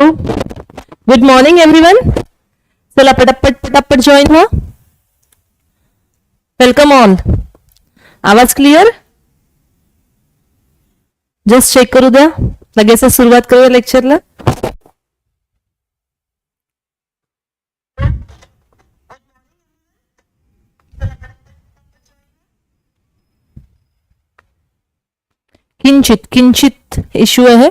Good morning everyone चला पटापट पटापट जॉईन व्हा वेलकम ऑल आवाज़ क्लिअर जस्ट चेक करू द्या लगेच सुरुवात करूया लेक्चरला किंचित किंचित इश्यू आहे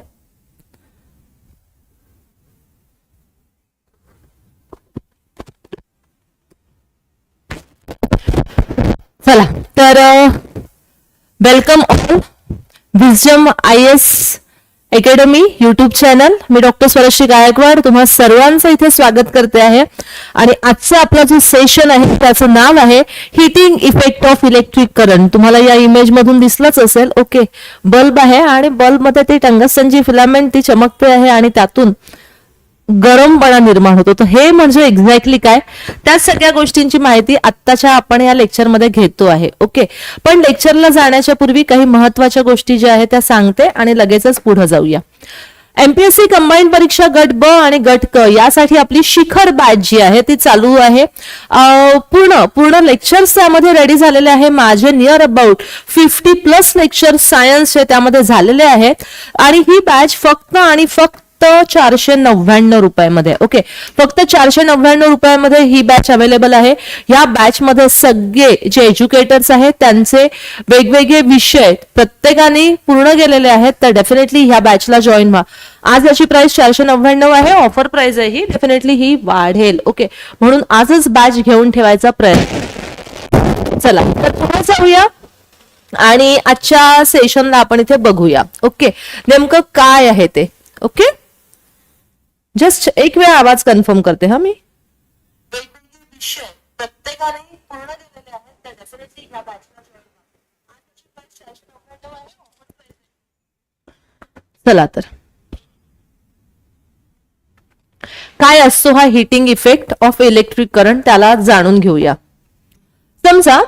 चला तर welcome all विजम I S academy YouTube channel me doctor Swarashree Gaikwad. तुम्हा सर्वांचं इथे स्वागत करते आहे. आणि आजचा आपला जो सेशन आहे त्याचं नाव आहे heating effect of electric current तुम्हाला या इमेज मधून दिसलंच असेल. ओके बल्ब आहे आणि बल्बमध्ये ती टंगस्टनची फिलामेंट ती चमकते आहे आणि त्यातून गरमपणा निर्माण होतो. तर हे म्हणजे एक्झॅक्टली काय? त्या सगळ्या गोष्टींची माहिती आत्ताच्या आपण या लेक्चरमध्ये घेतो आहे. ओके पण लेक्चरला जाण्याच्या पूर्वी काही महत्त्वाच्या गोष्टी ज्या आहेत त्या सांगते आणि लगेचच पुढे जाऊया. एमपीएससी कंबाईन परीक्षा गट ब आणि गट क यासाठी आपली शिखर बॅच जी आहे ती चालू आहे. पूर्ण पूर्ण लेक्चर्स त्यामध्ये रेडी झालेले आहे. माझे near about fifty plus lecture सायन्सचे त्यामध्ये झालेले आहेत आणि ही बॅच फक्त आणि फक्त चारशे नव्याण्णव रुपयामध्ये ओके फक्त चारशे नव्याण्णव रुपयामध्ये ही बॅच अवेलेबल आहे. या बॅच मध्ये सगळे जे एज्युकेटर्स आहेत त्यांचे वेगवेगळे विषय प्रत्येकाने पूर्ण केलेले आहेत तर डेफिनेटली ह्या बॅचला जॉईन व्हा. आज याची प्राइस चारशे नव्याण्णव आहे ऑफर प्राइस आहे ही डेफिनेटली ही वाढेल ओके म्हणून आजच बॅच घेऊन ठेवायचा प्रयत्न. चला तर पुन्हा जाऊया. आणि आजच्या सेशनला आपण इथे बघूया ओके नेमकं काय आहे ते ओके जस्ट एक वेळा आवाज कन्फर्म करते हा मी? प्रत्येकाने पूर्ण आहेत त्या डेफिनेटली ह्या चला तर. काय असतो हा heating effect of electric current त्याला जाणून घेऊया. समजा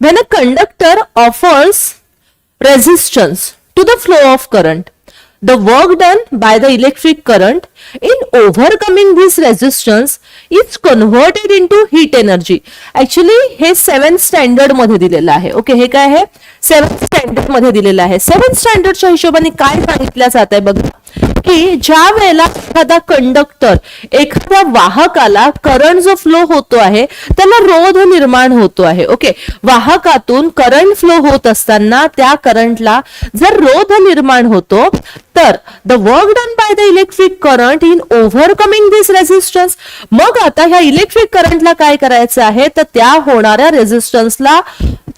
when uh conductor offers resistance to the flow of current the work done by the electric current in overcoming this resistance is converted into heat energy actually हे सेवन स्टँडर्डमध्ये दिलेलं आहे okay हे काय आहे सेवन स्टँडर्डमध्ये दिलेलं आहे सेवन स्टँडर्डच्या हिशोबाने काय सांगितलं जात आहे बघा की ज्या वेळेला एखादा कंडक्टर एखाद्या वाहकाला करंट जो फ्लो होतो आहे त्याला रोध निर्माण होतो आहे ओके वाहकातून करंट फ्लो होत असताना त्या करंटला जर रोध निर्माण होतो तर the work done by the electric current in overcoming this resistance मग आता ह्या इलेक्ट्रिक करंटला काय करायचं आहे? तर त्या होणाऱ्या रेझिस्टन्सला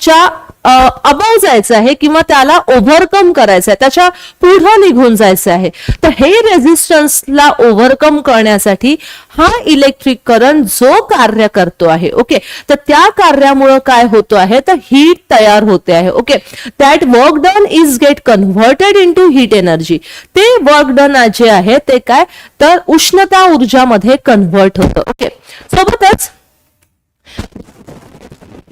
च्या अबाव जायचं आहे किंवा त्याला ओव्हरकम करायचं आहे त्याच्या पुढं निघून जायचं आहे. तर हे रेझिस्टन्सला ओव्हरकम करण्यासाठी हा इलेक्ट्रिक करंट जो कार्य करतो आहे ओके तर त्या कार्यामुळं काय होतो आहे? तर हीट तयार होते आहे okay that work done is get converted into heat energy ते वर्क डन जे आहे ते काय? तर उष्णता ऊर्जामध्ये कन्व्हर्ट होतं ओके सोबतच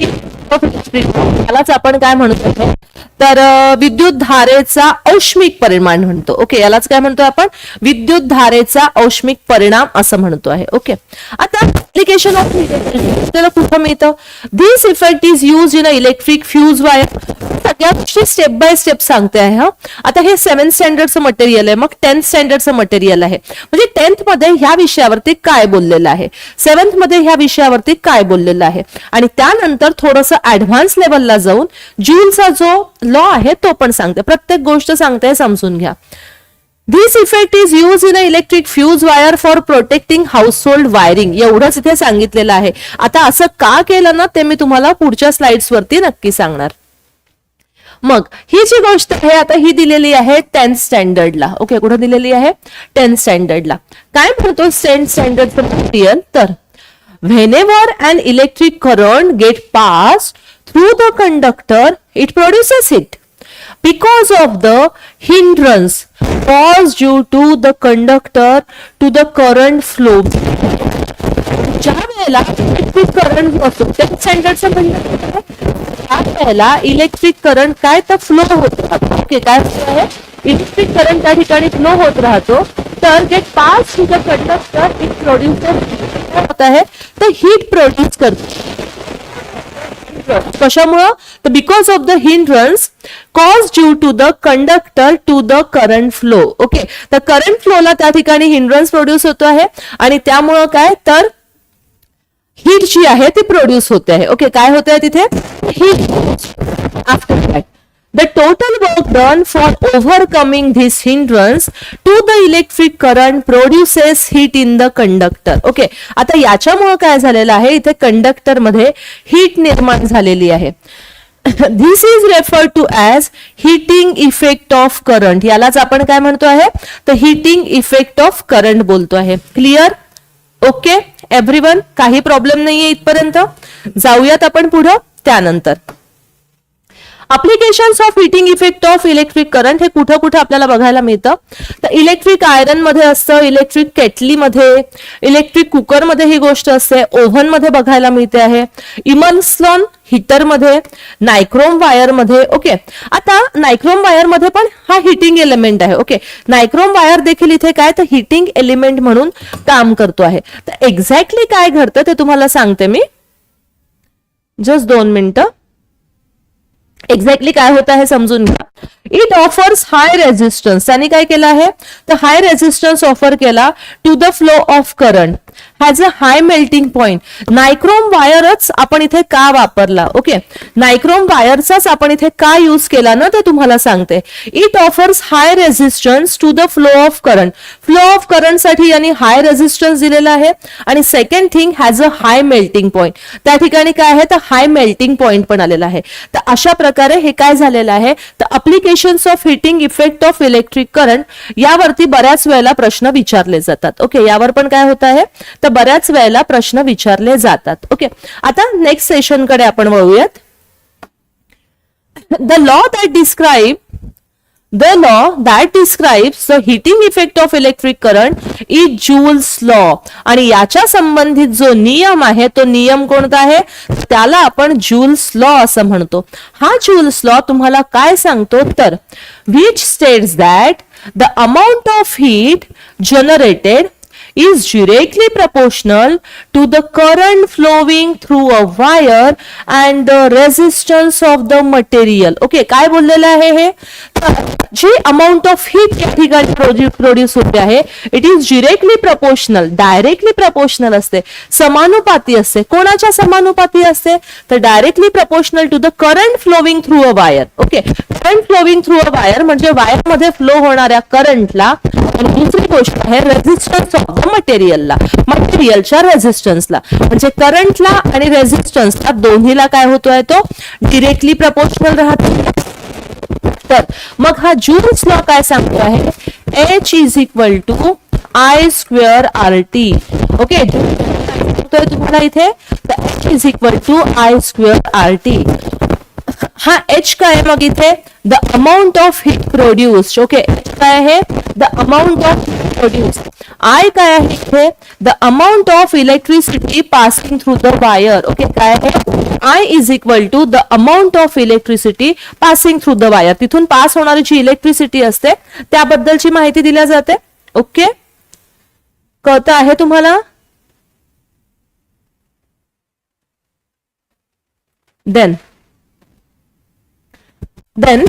यालाच आपण काय म्हणतो तर विद्युत धारेचा औष्मिक परिमाण म्हणतो. ओके यालाच काय म्हणतो आपण? विद्युत धारेचा औष्मिक परिणाम असं म्हणतो आहे. ओके. आता application ऑफ आपल्याला कुठं मिळतं this effect is use in a electric fuse wire सगळ्या गोष्टी स्टेप बाय स्टेप सांगते आहे हा. आता हे सेव्हन स्टँडर्डचं मटेरियल आहे मग टेन्थ स्टँडर्डचं मटेरियल आहे. म्हणजे टेन्थमध्ये ह्या विषयावरती काय बोललेलं आहे? सेव्हन्थमध्ये ह्या विषयावरती काय बोललेलं आहे? आणि त्यानंतर थोडंसं ऍडव्हान्स लेवलला जाऊन जूलचा जो लॉ आहे तो पण सांगते. प्रत्येक गोष्ट सांगते समजून घ्या. This effect is use in a electric fuse wire for protecting household wiring एवढंच इथे सांगितलेलं आहे. आता असं का केलं ना ते मी तुम्हाला पुढच्या स्लाइड्सवरती नक्की सांगणार. मग ही जी गोष्ट आहे आता ही दिलेली आहे टेन्थ स्टँडर्डला ओके कुठं दिलेली आहे? टेन्थ स्टँडर्डला काय म्हणतो टेन्थ स्टँडर्ड मटेरियल तर whenever and electric current get pass through the conductor it produces it because of the hindrance cause due to the conductor to the current flow ज्या वेळेला electric current असतो त्या स्टँडर्डचं म्हणणं त्या वेळेला इलेक्ट्रिक करंट काय तर फ्लो होत राहतो ओके काय आहे इलेक्ट्रिक करंट त्या ठिकाणी फ्लो होत राहतो तर get pass to the conductor it produce काय होत आहे? तर हीट प्रोड्यूस करतो. कशामुळं? तर because of the hindrance cause due to the conductor to the current flow okay तर करंट फ्लोला त्या ठिकाणी हिंड्रन्स प्रोड्यूस होतो आहे. आणि त्यामुळं काय? तर हीट जी आहे ती प्रोड्यूस होते आहे. ओके काय होत आहे तिथे? Heat after that the total work done for overcoming this hindrance to the electric current produces heat in the conductor okay आता याच्यामुळे काय झालेलं आहे? इथे कंडक्टरमध्ये हीट निर्माण झालेली आहे. This is refer to as heating effect of current यालाच आपण काय म्हणतो आहे? तर हिटिंग इफेक्ट ऑफ करंट बोलतो आहे. क्लिअर ओके एव्हरीवन काही प्रॉब्लेम नाहीये इथपर्यंत? जाऊयात आपण पुढं. त्यानंतर. Applications of heating effect of electric current हे कुठं कुठं आपल्याला बघायला मिळतं? तर इलेक्ट्रिक आयरनमध्ये असतं इलेक्ट्रिक केटलीमध्ये इलेक्ट्रिक कुकरमध्ये ही गोष्ट असते ओव्हनमध्ये बघायला मिळते आहे इमन्सलॉन हिटरमध्ये नायक्रोम वायरमध्ये ओके आता नायक्रोम वायरमध्ये पण हा हिटिंग एलिमेंट आहे ओके नायक्रोम वायर देखील इथे काय तर हिटिंग एलिमेंट म्हणून काम करतो आहे. तर एक्झॅक्टली काय घडतं ते तुम्हाला सांगते मी. जस्ट दोन मिनिटं. एक्झॅक्टली काय होत आहे समजून घ्या. इट ऑफर्स हाय रेझिस्टन्स त्यांनी काय केलं आहे? तर हाय रेझिस्टन्स ऑफर केला to the flow of current has a high melting point nichrome वायरच आपण इथे का वापरला? ओके नायक्रोम वायरचाच आपण इथे का यूज केला ना ते तुम्हाला सांगते. It offers high resistance to the flow of current flow of करंटसाठी यांनी हाय रेझिस्टन्स दिलेला आहे. आणि second thing has a high melting point त्या ठिकाणी काय आहे? तर हाय मेल्टिंग पॉइंट पण आलेला आहे. तर अशा प्रकारे हे काय झालेलं आहे? तर applications of heating effect of electric current यावरती बऱ्याच वेळेला प्रश्न विचारले जातात. ओके यावर पण काय होत आहे? तर बऱ्याच वेळेला प्रश्न विचारले जातात. ओके आता नेक्स्ट सेशनकडे आपण वळूयात. The law that describe the law that describes the heating effect of electric current is Joule's law आणि याच्या संबंधित जो नियम आहे तो नियम कोणता आहे? त्याला आपण जूल्स लॉ असं म्हणतो. हा जूल्स लॉ तुम्हाला काय सांगतो? तर which states that the amount of heat generated is directly proportional to the current flowing through a wire and the resistance of the material okay काय बोललेलं आहे हे तर जी अमाऊंट ऑफ हीट या ठिकाणी प्रोड्यूस होते आहे it is directly proportional directly proportional असते. समानुपाती असते. कोणाच्या समानुपाती असते? तर directly proportional to the current flowing through a wire okay current flowing through a wire म्हणजे वायरमध्ये फ्लो होणाऱ्या करंटला दुसरी गोष्ट आहे रेझिस्टन्स ऑफ द मटेरियलला मटेरियलच्या रेझिस्टन्सला म्हणजे करंटला आणि रेझिस्टन्सला दोन्हीला काय होतोय तो? डिरेक्टली प्रपोर्शनल राहतो. तर मग हा जूल्स लॉ काय सांगतो आहे? H is equal to I square R T okay तुम्हाला इथे? H is equal to I square R T हा एच काय आहे मग इथे? The amount of heat produce okay H काय आहे? The amount of produce I काय आहे इथे? The amount of electricity passing through the wire okay काय आहे? I is equal to the amount of electricity passing through the wire तिथून pass होणारी जी इलेक्ट्रिसिटी असते त्याबद्दलची माहिती दिल्या जाते. ओके कळत आहे तुम्हाला? Then then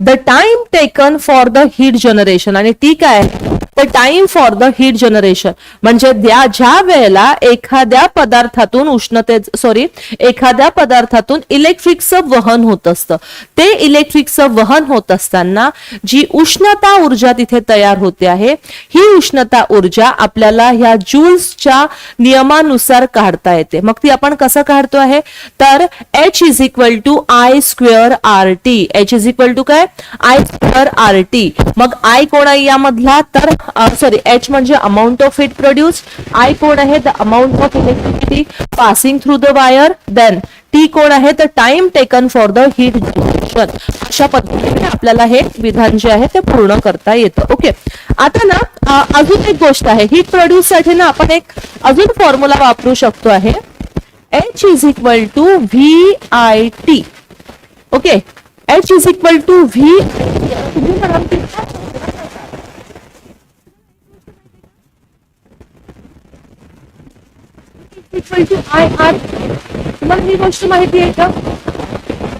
the time taken for the heat generation आणि ती काय आहे? The time for the heat generation म्हणजे ज्या वेळेला एखाद्या पदार्थातून उष्णते सॉरी एखाद्या पदार्थातून इलेक्ट्रिकचं वहन होत असतं. ते इलेक्ट्रिकचं वहन होत असताना जी उष्णता ऊर्जा तिथे तयार होते आहे ही उष्णता ऊर्जा आपल्याला ह्या ज्यूल्सच्या नियमानुसार काढता येते. मग ती आपण कसं काढतो आहे? तर H is equal to I square R T H is equal to काय? आय स्क्वेअर आर टी मग आय कोण आहे यामधला? तर सॉरी एच म्हणजे amount of heat produce I कोण आहे the amount of electricity passing through the wire then T कोण आहे तर time taken for the heat generation अशा पद्धतीने आपल्याला हे विधान जे आहे ते पूर्ण करता येतं. ओके आता ना अजून एक गोष्ट आहे. हीट प्रोड्यूससाठी ना आपण एक अजून फॉर्म्युला वापरू शकतो आहे. H is equal to V I T okay H is equal to V तुम्ही म्हणाल की इक्वल टू आय आर. तुम्हाला ही गोष्ट माहिती आहे का?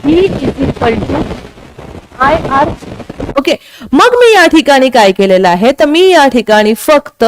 V is equal to I R okay मग मी या ठिकाणी काय केलेलं आहे? तर मी या ठिकाणी फक्त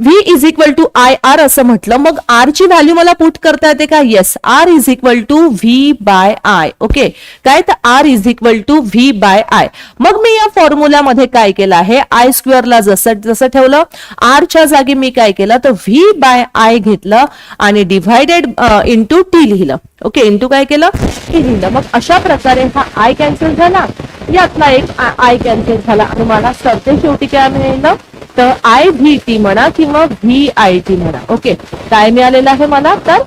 V is equal to I R असं म्हटलं. मग आर ची व्हॅल्यू मला पुट करता येते का? Yes R is equal to V by I okay काय? तर R is equal to V by I मग मी या फॉर्म्युलामध्ये काय केलं आहे? आय स्क्वेअरला जसं जसं ठेवलं आरच्या जागी मी काय केलं? तर व्ही बाय आय घेतलं आणि डिव्हायडेड इंटू टी लिहिलं. ओके इंटू काय केलं? टी लिहिलं. मग अशा प्रकारे हा आय कॅन्सल झाला. यातला एक आय कॅन्सल झाला. आणि मला सरते शेवटी काय मिळालं? तर आय व्ही टी म्हणा किंवा व्ही आय टी म्हणा. ओके काय मिळालेलं आहे मला तर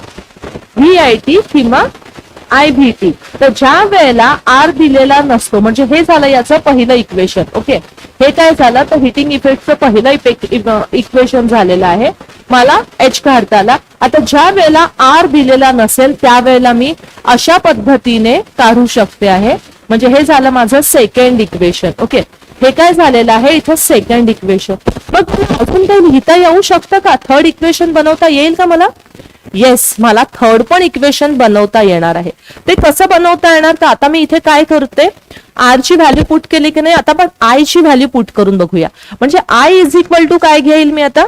व्ही आय टी किंवा आय व्ही टी तर ज्या वेळेला आर दिलेला नसतो म्हणजे हे झालं याचं पहिलं इक्वेशन ओके हे काय झालं? तर हिटिंग इफेक्टचं पहिलं इक्वेशन झालेलं आहे. मला एच काढता आला आता ज्या वेळेला आर दिलेला नसेल त्यावेळेला मी अशा पद्धतीने काढू शकते आहे. म्हणजे हे झालं माझं सेकंड इक्वेशन ओके हे काय झालेलं आहे? इथं सेकंड इक्वेशन मग अजून काही लिहिता येऊ शकतं का? थर्ड इक्वेशन बनवता येईल का मला? येस मला थर्ड पण इक्वेशन बनवता येणार आहे. ते कसं बनवता येणार? तर आता मी इथे काय करते? आर ची व्हॅल्यू पुट केली की नाही? आता पण आय ची व्हॅल्यू पुट करून बघूया. म्हणजे आय इज इक्वल टू काय घेईल मी आता?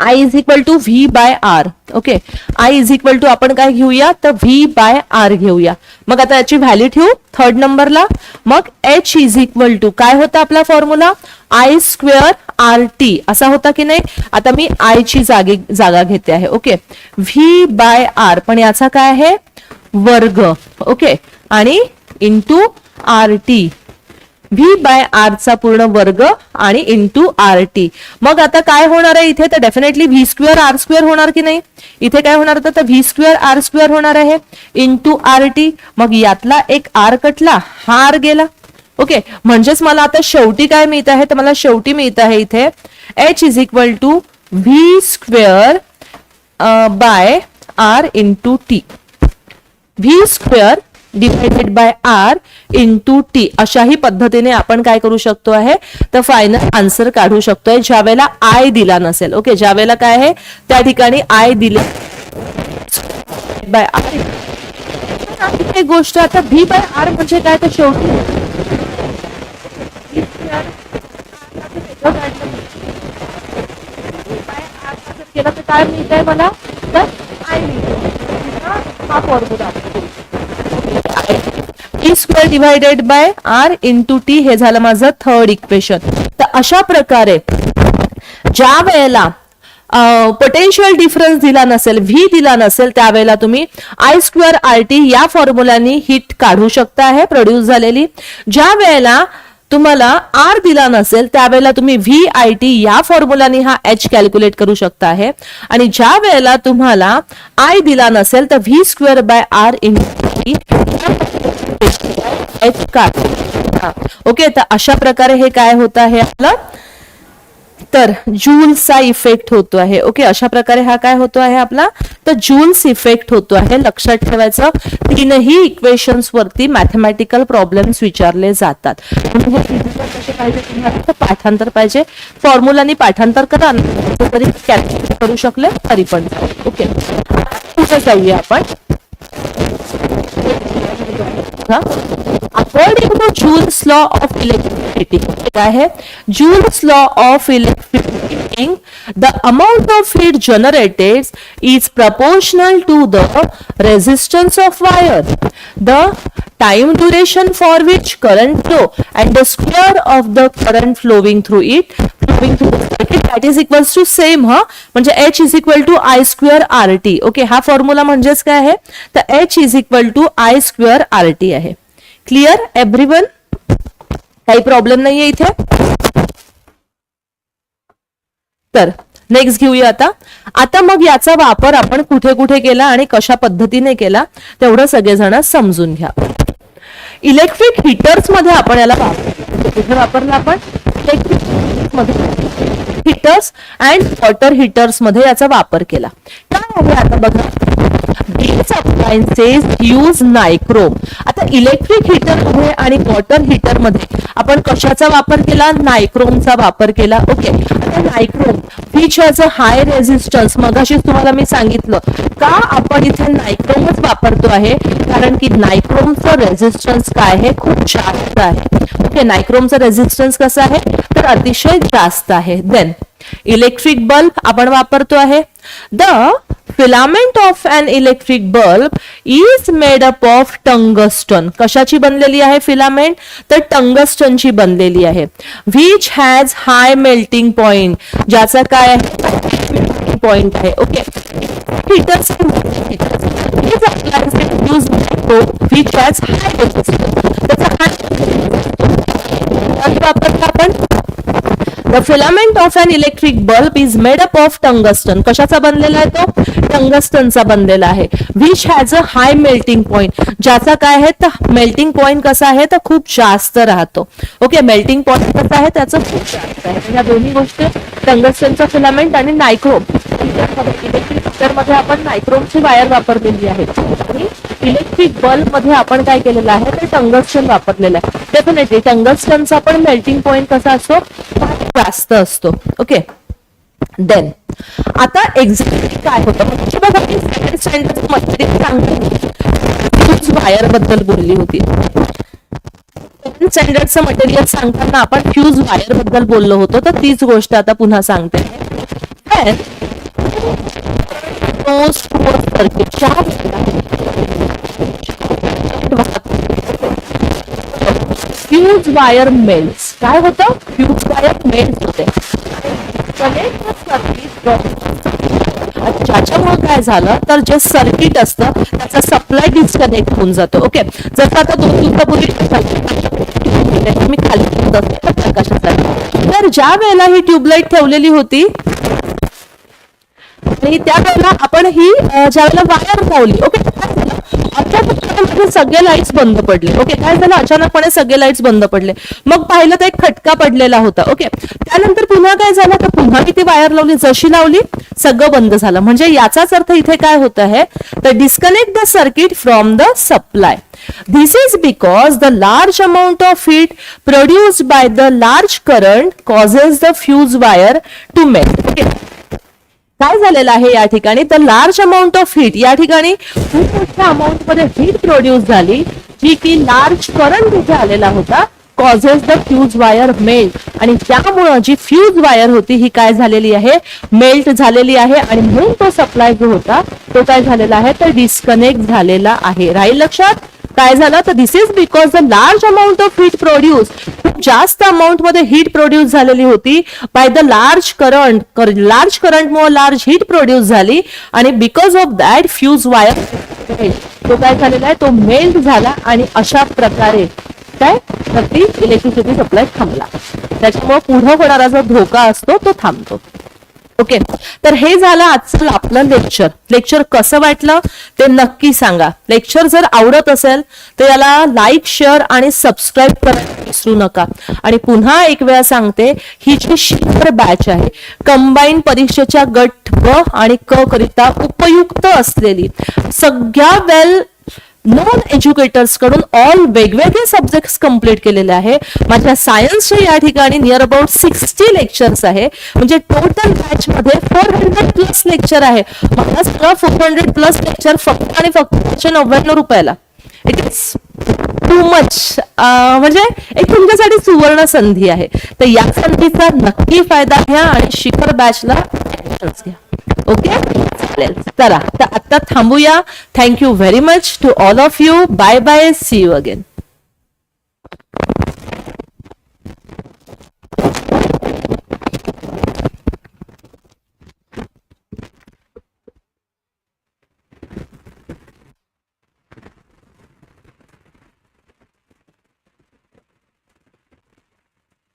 I is equal to V by R okay I is equal to आपण काय घेऊया? तर व्ही बाय आर घेऊया. मग आता याची व्हॅल्यू ठेवू. थर्ड नंबरला मग एच इज इक्वल टू काय होता आपला formula I square R T असा होता की नाही? आता मी आय ची जागे जागा घेते आहे. ओके व्ही बाय आर पण याचा काय आहे? वर्ग. ओके आणि into R T V by R चा पूर्ण वर्ग आणि इंटू आर टी मग आता काय होणार आहे इथे? तर definitely V square R square होणार की नाही? इथे काय होणार होतं? तर व्ही स्क्वेअर आर स्क्वेअर होणार आहे. इंटू आर टी मग यातला एक आर कटला हा आर गेला. ओके म्हणजेच मला आता शेवटी काय मिळत आहे? तर मला शेवटी मिळत आहे इथे H is equal to V square by R into T V square divided by R into T अशाही पद्धतीने आपण काय करू शकतो आहे? तर फायनल आन्सर काढू शकतोय. ज्या वेळेला आय दिला नसेल. ओके ज्या वेळेला काय आहे? त्या ठिकाणी आय दिले. बाय आर एक गोष्ट आता व्ही बाय आर म्हणजे काय? तर शेवटी केलं तर काय मिळत आहे मला? तर आय मिळतो. हा formula E square divided by R into T हे झालं माझं थर्ड इक्वेशन तर अशा प्रकारे ज्या वेळेला पोटेन्शियल डिफरन्स दिला नसेल व्ही दिला नसेल त्यावेळेला तुम्ही आय स्क्वेअर आर टी या फॉर्म्युलानी हिट काढू शकता आहे प्रोड्यूस झालेली. ज्या वेळेला तुम्हाला आर दिला नसेल त्यावेळेला तुम्ही व्ही आय टी या फॉर्म्युलानी हा एच कॅल्क्युलेट करू शकता आहे. आणि ज्या वेळेला तुम्हाला आय दिला नसेल तर V square by R in T okay तर अशा प्रकारे हे काय होत आहे आपलं? तर जूल्सचा इफेक्ट होतो आहे. ओके अशा प्रकारे हा काय होतो आहे आपला? तर जूल्स इफेक्ट होतो आहे. लक्षात ठेवायचं तीनही इक्वेशन्स वरती मॅथमॅटिकल प्रॉब्लेम्स विचारले जातात. म्हणून पाहिजे पाठांतर पाहिजे. फॉर्म्युलानी पाठांतर करा तरी कॅल्क्युलेट करू शकले तरी पण. ओके पुढे जाऊया आपण. According to Joule's law of electricity क्या है? Joule's law of electricity the amount of heat generated is proportional to the resistance of wire the time duration for which current flow and the square of the current flowing through it flowing through circuit that is equal to same हे? H is equal to I square R okay हा formulas क्या है तो H is equal to I square R T आहे. Clear everyone काही problem नाहीये इथे? तर नेक्स्ट घेऊया आता. आता मग याचा वापर आपण कुठे कुठे केला आणि कशा पद्धतीने केला तेवढं सगळेजण समजून घ्या. इलेक्ट्रिक हीटर्समध्ये आपण याला वापर कुठे वापरला आपण? इलेक्ट्रिकमध्ये. हिटर्स अँड वॉटर हीटर्समध्ये याचा वापर केला. काय आहे आता बघा These अप्लायन्सेस यूज नायक्रोम आता इलेक्ट्रिक हीटरमध्ये आणि वॉटर हीटरमध्ये आपण कशाचा वापर केला? नायक्रोमचा वापर केला. ओके आता nichrome which has a high resistance मगाशीच तुम्हाला मी सांगितलं का आपण इथे नायक्रोमच वापरतो आहे? कारण की नायक्रोमचं रेझिस्टन्स काय आहे? खूप जास्त आहे. ओके नायक्रोमचं रेझिस्टन्स कसं आहे? तर अतिशय जास्त आहे. देन इलेक्ट्रिक बल्ब आपण वापरतो आहे. The filament of an electric bulb is made up of tungsten कशाची बनलेली आहे फिलामेंट तर टंगस्टनची बनलेली आहे. Which has high melting point ज्याचा काय आहे? पॉइंट आहे. Okay heaters use which high आपण the filament of an electric bulb is made up of tungsten कशाचा बनलेला आहे तो? टंगस्टनचा बनलेला आहे. Which has a high melting point ज्याचा काय आहे? तर मेल्टिंग पॉइंट कसा आहे? तर खूप जास्त राहतो. ओके मेल्टिंग पॉइंट कसा आहे? त्याचं खूप जास्त आहे. या दोन्ही गोष्टी टंगस्टनचा फिलामेंट आणि नायक्रोम इलेक्ट्रिकमध्ये आपण नायक्रोमची वायर वापरलेली आहे. आणि इलेक्ट्रिक बल्बमध्ये आपण काय केलेलं आहे? तर टंगस्टन वापरलेलं आहे. डेफिनेटली टंगस्टनचा पण मेल्टिंग पॉइंट कसा असतो? जास्त असतो. ओके देन आता एक्झॅक्टली काय होतं? म्हणजे बघा मी सेकंड स्टँडर्ड मटेरियल सांगते. वायरबद्दल बोलली होती. सेकंड स्टँडर्डचं मटेरियल सांगताना आपण फ्यूज वायरबद्दल बोललो होतो तर तीच गोष्ट आता पुन्हा सांगते. Circuit goes to a circuit. ज्या फ्यूज वायर मेल्स काय होतं? फ्यूज वायर मेल्स होते. ज्याच्यामुळे काय झालं? तर जे सर्किट असतं त्याचा सप्लाय डिस्कनेक्ट होऊन जातो. ओके जसं आता दोन दिवसापूर्वी मी खाली तर ज्या वेळेला ही ट्यूबलाईट ठेवलेली होती आणि त्यावेळेला आपण ही ज्यावेळेला वायर लावली ओके अचानकपणे सगळे लाईट्स बंद पडले ओके काय झालं? अचानकपणे सगळे लाईट्स बंद पडले. मग पाहिलं तर एक खटका पडलेला होता ओके त्यानंतर पुन्हा काय झालं? तर पुन्हा मी ती वायर लावली? जशी लावली सगळं बंद झालं. म्हणजे याचाच अर्थ इथे काय होत आहे? तर disconnect the circuit from the supply This is because the large amount of heat produced by the large current causes the fuse wire to melt. Okay. काय झालेलं आहे या ठिकाणी? तर लार्ज अमाऊंट ऑफ हीट या ठिकाणी खूप मोठ्या अमाऊंटमध्ये हीट प्रोड्यूस झाली जी की लार्ज करंट तिथे आलेला होता causes the fuse wire melt आणि त्यामुळं जी फ्यूज वायर होती ही काय झालेली आहे? मेल्ट झालेली आहे. आणि म्हणून तो सप्लाय जो होता तो काय झालेला आहे? तर डिस्कनेक्ट झालेला आहे. राहील लक्षात? काय झालं? तर this is because the large amount of heat produce खूप जास्त अमाऊंटमध्ये हीट प्रोड्यूस झालेली होती. By the large current large करंटमुळे लार्ज हीट प्रोड्यूस झाली. आणि because of that fuse wire तो काय झालेला आहे? तो मेल्ट झाला आणि अशा प्रकारे काय? तर ती इलेक्ट्रिसिटी सप्लाय थांबला. त्याच्यामुळे पुढे होणारा जो धोका असतो तो थांबतो. ओके तर हे झालं आजचं आपलं लेक्चर लेक्चर कसं वाटलं? ते नक्की सांगा. लेक्चर जर आवडत असेल तर याला लाईक शेअर आणि सबस्क्राईब करायला विसरू नका. आणि पुन्हा एक वेळा सांगते ही जी शिखर बॅच आहे कंबाईन परीक्षेच्या गट ब आणि क करिता उपयुक्त असलेली सगळ्या वेल नॉन एज्युकेटर्सकडून ऑल वेगवेगळे सब्जेक्ट्स कंप्लीट केलेले आहे. माझ्या सायन्सचे या ठिकाणी नियर अबाउट सिक्स्टी लेक्चर्स आहे. म्हणजे टोटल बॅचमध्ये फोर हंड्रेड प्लस लेक्चर आहे. मला सगळं फोर हंड्रेड प्लस लेक्चर फक्त आणि फक्त एकशे नव्याण्णव रुपयाला. इट इज टू मच म्हणजे एक तुमच्यासाठी सुवर्ण संधी आहे. तर या संधीचा नक्की फायदा घ्या आणि शिखर बॅचला घ्या. ओके चालेल चला तर आता थांबूया thank you very much to all of you bye bye see you again